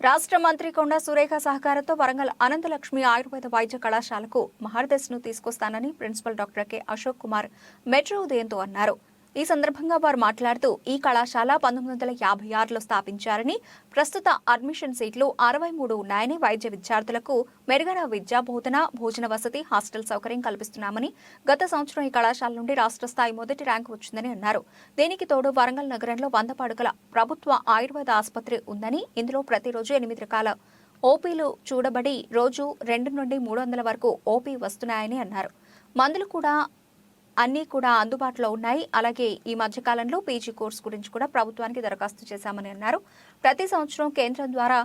రాష్ట్ర మంత్రి కొండ సురేఖ సహకారంతో వరంగల్ అనంతలక్ష్మి ఆయుర్వేద వైద్య కళాశాలకు మహర్దశను తీసుకొస్తానని principal doctor K Ashok Kumar metro ఉదయంతో అన్నారు. ఈ సందర్భంగా వారు మాట్లాడుతూ ఈ కళాశాల పంతొమ్మిది వందల యాభై ఆరులో స్థాపించారని ప్రస్తుత అడ్మిషన్ సీట్లు అరవై మూడు ఉన్నాయని వైద్య విద్యార్థులకు మెరుగైన విద్యా బోధన భోజన వసతి హాస్టల్ సౌకర్యం కల్పిస్తున్నామని గత సంవత్సరం ఈ కళాశాల నుండి రాష్ట్ర స్థాయి మొదటి ర్యాంకు వచ్చిందని అన్నారు. దీనికి తోడు వరంగల్ నగరంలో వంద పడుకల ప్రభుత్వ ఆయుర్వేద ఆసుపత్రి ఉందని ఇందులో ప్రతిరోజు ఎనిమిది రకాల ఓపీలు చూడబడి రోజు రెండు నుండి మూడు వందల వరకు ఓపీ వస్తున్నాయని అన్నారు. మందులు కూడా అన్నీ కూడా అందుబాటులో ఉన్నాయి. అలాగే ఈ మధ్యకాలంలో పీజీ కోర్సు గురించి కూడా ప్రభుత్వానికి దరఖాస్తు చేశామని అన్నారు. ప్రతి సంవత్సరం కేంద్రం ద్వారా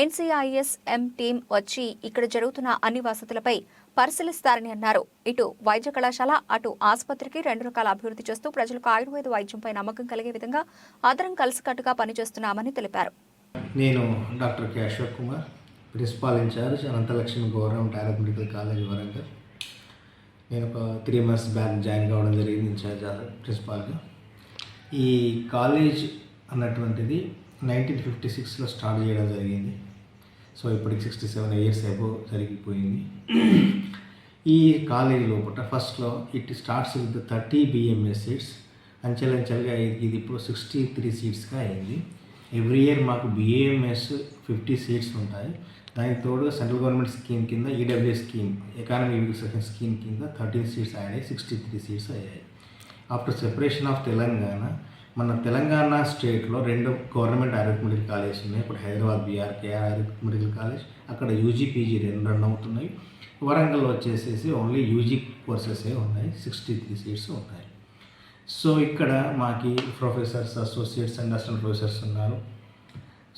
ఎన్సీఐఎస్ఎం టీం వచ్చి ఇక్కడ జరుగుతున్న అన్ని వసతులపై పరిశీలిస్తారని అన్నారు. ఇటు వైద్య కళాశాల అటు ఆసుపత్రికి రెండు రకాల అభివృద్ధి చేస్తూ ప్రజలకు ఆయుర్వేద వైద్యంపై నమ్మకం కలిగే విధంగా అందరం కలిసికట్టుగా పనిచేస్తున్నామని తెలిపారు. నేను doctor K Ashok Kumar principal incharge Anantalakshmi government Ayurveda medical college Warangal. నేను ఒక త్రీ మంత్స్ బ్యాక్ జాయిన్ కావడం జరిగింది ఇన్ఛార్జ్ ప్రిన్సిపాల్గా ఈ కాలేజ్ అన్నటువంటిది నైన్టీన్ ఫిఫ్టీ సిక్స్లో స్టార్ట్ చేయడం జరిగింది. సో ఇప్పటికి సిక్స్టీ సెవెన్ ఇయర్స్ అబో జరిగిపోయింది. ఈ కాలేజ్ లోపల ఫస్ట్లో it starts with thirty BMS seats అంచెలంచెలుగా ఇది ఇది ఇప్పుడు సిక్స్టీ త్రీ సీట్స్గా అయింది. ఎవ్రీ ఇయర్ మాకు బిఏఎంఎస్ ఫిఫ్టీ సీట్స్ ఉంటాయి. దానికి తోడు సెంట్రల్ గవర్నమెంట్ స్కీమ్ కింద EW scheme economy second scheme కింద థర్టీన్ సీట్స్ అయ్యాయి సిక్స్టీ త్రీ సీట్స్ అయ్యాయి. ఆఫ్టర్ సెపరేషన్ ఆఫ్ తెలంగాణ మన తెలంగాణ స్టేట్లో రెండు గవర్నమెంట్ ఆయుర్వేద మెడికల్ కాలేజ్ ఉన్నాయి. ఇప్పుడు Hyderabad BRK Ayurveda medical college అక్కడ యూజీ పీజీ రెండు రన్ అవుతున్నాయి. వరంగల్ వచ్చేసేసి ఓన్లీ యూజీ కోర్సెసే ఉన్నాయి సిక్స్టీ త్రీ సీట్స్ ఉన్నాయి. సో ఇక్కడ మాకి professors associates and assistant professors ఉన్నారు.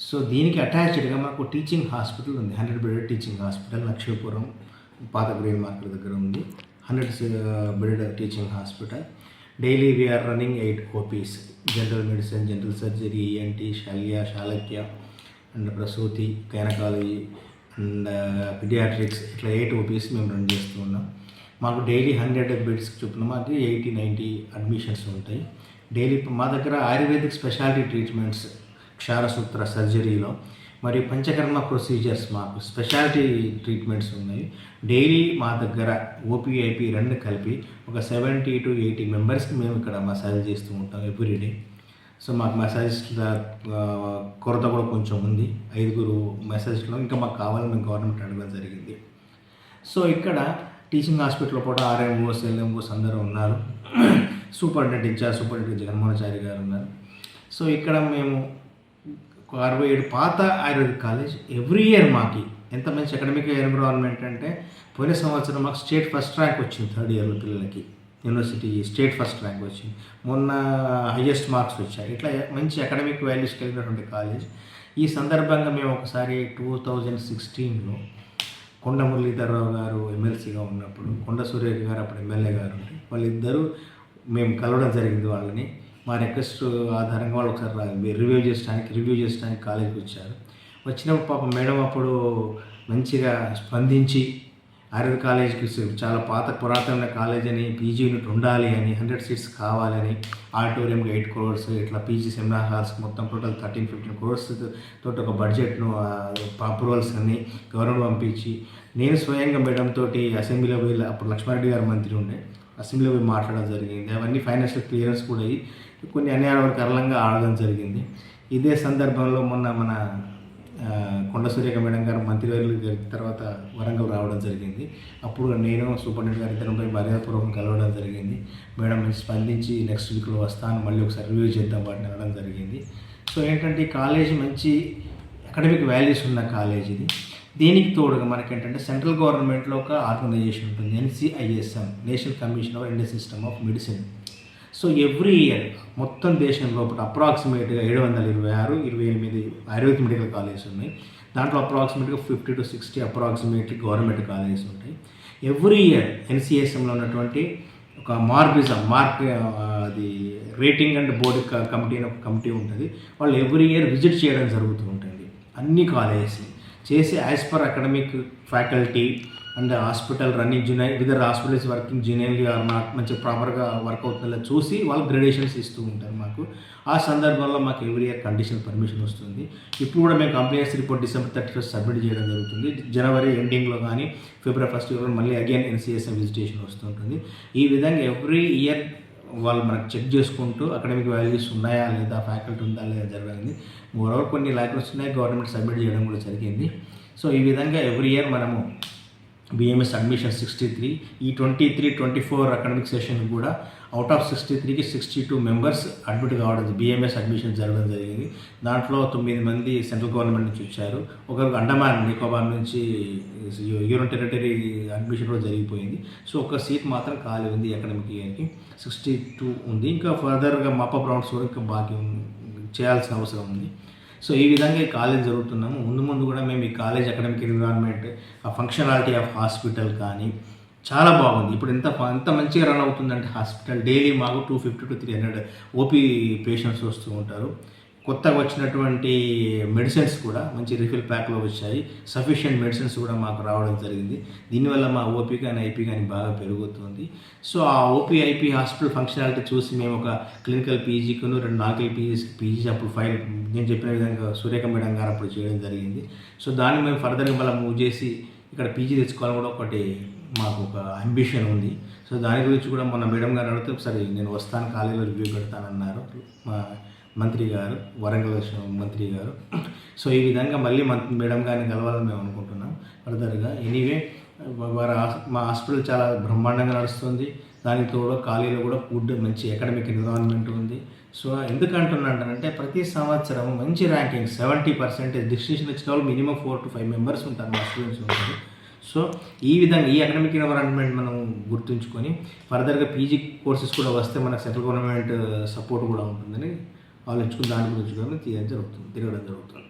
సో దీనికి అటాచ్డ్గా మాకు టీచింగ్ హాస్పిటల్ ఉంది. Hundred bedded teaching hospital Lakshmipuram పాత గ్రీన్ మార్కెట్ దగ్గర ఉంది. Hundred bedded teaching hospital. Daily we are running eight OPs. General medicine general surgery ENT Shalya Shalakya and Prasuti gynaecology and paediatrics ఇట్లా eight OPs మేము run చేస్తూ ఉన్నాం. మాకు daily hundred beds చొప్పున మాకు ఎయిటీ నైంటీ అడ్మిషన్స్ ఉంటాయి. Daily మా దగ్గర ఆయుర్వేదిక్ స్పెషాలిటీ ట్రీట్మెంట్స్ క్షారసూత్ర సర్జరీలో. మరియు పంచకర్మ ప్రొసీజర్స్ మాకు స్పెషాలిటీ ట్రీట్మెంట్స్ ఉన్నాయి. డైలీ మా దగ్గర ఓపీఐపీ రెండు కలిపి ఒక సెవెంటీ టు ఎయిటీ మెంబర్స్కి మేము ఇక్కడ మసాజ్ చేస్తూ ఉంటాం ఎవ్రీడే సో మాకు మసాజ్ కొరత కూడా కొంచెం ఉంది. ఐదుగురు మెసేజ్లో ఇంకా మాకు కావాలని మేము గవర్నమెంట్ అడగడం జరిగింది. సో ఇక్కడ టీచింగ్ హాస్పిటల్లో కూడా ఆర్ఎంఓస్ ఎల్ఎంఓస్ అందరూ ఉన్నారు. సూపరింటెండెంట్ ఇన్ఛార్జ్ సూపరింటెండెంట్ జగన్మోహనాచారి గారు ఉన్నారు. సో ఇక్కడ మేము అరవై ఏడు పాత ఆయుర్వేదిక్ కాలేజ్ ఎవ్రీ ఇయర్ మాకి. ఎంత మంచి అకాడమిక్ ఎన్విరాన్మెంట్ అంటే పోయిన సంవత్సరం మాకు స్టేట్ ఫస్ట్ ర్యాంక్ వచ్చింది థర్డ్ ఇయర్లో పిల్లలకి. యూనివర్సిటీ స్టేట్ ఫస్ట్ ర్యాంక్ వచ్చింది. మొన్న హయ్యెస్ట్ మార్క్స్ వచ్చాయి. ఇట్లా మంచి అకాడమిక్ వాల్యూస్ కలిగినటువంటి కాలేజ్. ఈ సందర్భంగా మేము ఒకసారి టూ థౌజండ్ సిక్స్టీన్లో కొండ మురళీధరరావు గారు ఎమ్మెల్సీగా ఉన్నప్పుడు కొండ సురేఖ గారు అప్పుడు ఎమ్మెల్యే గారు వాళ్ళిద్దరూ మేము కలవడం జరిగింది వాళ్ళని. మా రిక్వెస్ట్ ఆధారంగా వాళ్ళు ఒకసారి రివ్యూ చేయడానికి రివ్యూ చేయడానికి కాలేజీకి వచ్చారు. వచ్చినప్పుడు పాపం మేడం అప్పుడు మంచిగా స్పందించి ఆయుర్వేద కాలేజీకి చాలా పాత పురాతన కాలేజ్ అని పీజీ యూనిట్ ఉండాలి అని హండ్రెడ్ సీట్స్ కావాలని ఆడిటోరియంకి ఎయిట్ క్రోర్స్ ఇట్లా పీజీ సెమినార్ హాల్స్ మొత్తం టోటల్ థర్టీన్ ఫిఫ్టీన్ క్రోర్స్ తోటి ఒక బడ్జెట్ను అప్రూవల్స్ అన్ని గవర్నమెంట్ పంపించి నేను స్వయంగా మేడం తోటి అసెంబ్లీలో పోయి అప్పుడు లక్ష్మారెడ్డి గారు మంత్రి ఉండే అసెంబ్లీలో పోయి మాట్లాడడం జరిగింది. అవన్నీ ఫైనాన్షియల్ క్లియరెన్స్ కూడా అయ్యి కొన్ని అన్యాయకరంగా ఆడడం జరిగింది. ఇదే సందర్భంలో మొన్న మన కొండ సూర్యక మేడం గారు మంత్రివర్యులు గారి తర్వాత వరంగల్ రావడం జరిగింది. అప్పుడు నేను సూపరింటెండెంట్ గారి ఇద్దరంపై మర్యాదపూర్వకం కలవడం జరిగింది. మేడం నేను స్పందించి నెక్స్ట్ వీక్లో వస్తాను మళ్ళీ ఒకసారి రివ్యూ చేద్దాం వాటిని అనడం జరిగింది. సో ఏంటంటే కాలేజ్ మంచి అకాడమిక్ వాల్యూస్ ఉన్న కాలేజ్ ఇది. దీనికి తోడుగా మనకి ఏంటంటే సెంట్రల్ గవర్నమెంట్లో ఒక ఆర్గనైజేషన్ ఉంటుంది NCISM national commission of Indian system of medicine. So every year మొత్తం దేశం లోపల అప్రాక్సిమేట్గా ఏడు వందల ఇరవై ఆరు ఇరవై ఎనిమిది ఆయుర్వేద మెడికల్ కాలేజెస్ ఉన్నాయి. దాంట్లో అప్రాక్సిమేట్గా fifty to sixty approximately government colleges ఉంటాయి. ఎవ్రీ ఇయర్ ఎన్సిఎస్ఎంలో ఉన్నటువంటి ఒక మార్బిజం మార్క్ అది రేటింగ్ అండ్ బోర్డు కమిటీ అని ఒక కమిటీ ఉంటుంది. వాళ్ళు ఎవ్రీ ఇయర్ విజిట్ చేయడం జరుగుతూ ఉంటుంది. అన్ని కాలేజెస్ చేసి as per academic faculty and hospital running junior whether hospitals working జూనియర్లీ are not మంచి ప్రాపర్గా వర్క్ అవుతుందో చూసి వాళ్ళు గ్రేడేషన్స్ ఇస్తూ ఉంటారు మాకు. ఆ సందర్భంలో మాకు ఎవ్రీ ఇయర్ కండిషన్ పర్మిషన్ వస్తుంది. ఇప్పుడు కూడా మేము complaints report December thirty first submit చేయడం జరుగుతుంది. జనవరి ఎండింగ్లో కానీ ఫిబ్రవరి ఫస్ట్ మళ్ళీ అగైన్ ఎన్సీఎస్ఎం విజిటేషన్ వస్తుంటుంది ఈ విధంగా ఎవ్రీ ఇయర్ వాళ్ళు మనకు చెక్ చేసుకుంటూ అకాడమిక్ వాల్యూస్ ఉన్నాయా లేదా ఫ్యాకల్టీ ఉందా లేదా జరిగింది మోరవర్ కొన్ని ల్యాక్స్ ఉన్నాయి. గవర్నమెంట్ సబ్మిట్ చేయడం కూడా జరిగింది. సో ఈ విధంగా ఎవ్రీ ఇయర్ మనము బిఎంఎస్ అడ్మిషన్ సిక్స్టీ త్రీ ఈ twenty three twenty four academic session కూడా అవుట్ ఆఫ్ సిక్స్టీ త్రీకి సిక్స్టీ టూ మెంబర్స్ అడ్మిట్ కావడం బిఎంఎస్ అడ్మిషన్ జరగడం జరిగింది. దాంట్లో తొమ్మిది మంది సెంట్రల్ గవర్నమెంట్ నుంచి వచ్చారు. ఒకరు అండమాన్ నికోబార్ నుంచి యూరన్ టెరిటరీ అడ్మిషన్ కూడా జరిగిపోయింది. సో ఒక సీట్ మాత్రం ఖాళీ ఉంది అకాడమిక్ ఇయర్కి సిక్స్టీ టూ ఉంది. ఇంకా ఫర్దర్గా మప్ప రౌండ్స్ కూడా ఇంకా బాకీ చేయాల్సిన అవసరం ఉంది. సో ఈ విధంగా ఈ కాలేజ్ జరుగుతున్నాము. ముందు ముందు కూడా మేము ఈ కాలేజ్ అకాడమిక్ ఎన్విరాన్మెంట్ ఆ ఫంక్షనాలిటీ ఆఫ్ హాస్పిటల్ కానీ చాలా బాగుంది. ఇప్పుడు ఎంత ఎంత మంచిగా రన్ అవుతుందంటే హాస్పిటల్ డైలీ మాకు two fifty to three hundred OP patients వస్తూ ఉంటారు. కొత్తగా వచ్చినటువంటి మెడిసిన్స్ కూడా మంచి రిఫిల్ ప్యాక్లో వచ్చాయి. సఫిషియెంట్ మెడిసిన్స్ కూడా మాకు రావడం జరిగింది. దీనివల్ల మా ఓపీ కానీ ఐపీ కానీ బాగా పెరుగుతుంది. సో ఆ ఓపీ ఐపీ హాస్పిటల్ ఫంక్షనాలిటీ చూసి మేము ఒక క్లినికల్ పీజీకును రెండు నాకల్ పీజీస్ పీజీ అప్పుడు ఫైల్ నేను చెప్పిన విధంగా సూర్యక మేడం గారు అప్పుడు చేయడం జరిగింది. సో దాన్ని మేము ఫర్దర్గా మళ్ళీ మూవ్ చేసి ఇక్కడ పీజీ తెచ్చుకోవాలని కూడా ఒకటి మాకు ఒక అంబిషన్ ఉంది. సో దాని గురించి కూడా మొన్న మేడం గారు అడిగితే ఒకసారి నేను వస్తాను కాలేజీలో రివ్యూ పెడతానన్నారు. మా మంత్రి గారు వరంగల్ మంత్రి గారు. సో ఈ విధంగా మళ్ళీ మంత్రి మేడం గారిని కలవాలని మేము అనుకుంటున్నాం. ఫర్దర్గా ఎనీవే వారి మా హాస్పిటల్ చాలా బ్రహ్మాండంగా నడుస్తుంది. దానికి తోడు ఖాళీలో కూడా ఫుడ్ మంచి అకాడమిక్ ఎన్విరాన్మెంట్ ఉంది. సో ఎందుకు అంటున్నానంటే ప్రతి సంవత్సరం మంచి ర్యాంకింగ్ సెవెంటీ పర్సెంటేజ్ డిస్టిషన్ వచ్చిన వాళ్ళు minimum four to five members ఉంటారు మా స్టూడెంట్స్ ఉంటారు. సో ఈ విధంగా ఈ అకాడమిక్ ఎన్విరాన్మెంట్ మనం గుర్తుంచుకొని ఫర్దర్గా పీజీ కోర్సెస్ కూడా వస్తే మనకు సెంట్రల్ గవర్నమెంట్ సపోర్ట్ కూడా ఉంటుందని ఆలోచించుకుని దాని గురించి కూడా తీయడం జరుగుతుంది తిరగడం జరుగుతుంది.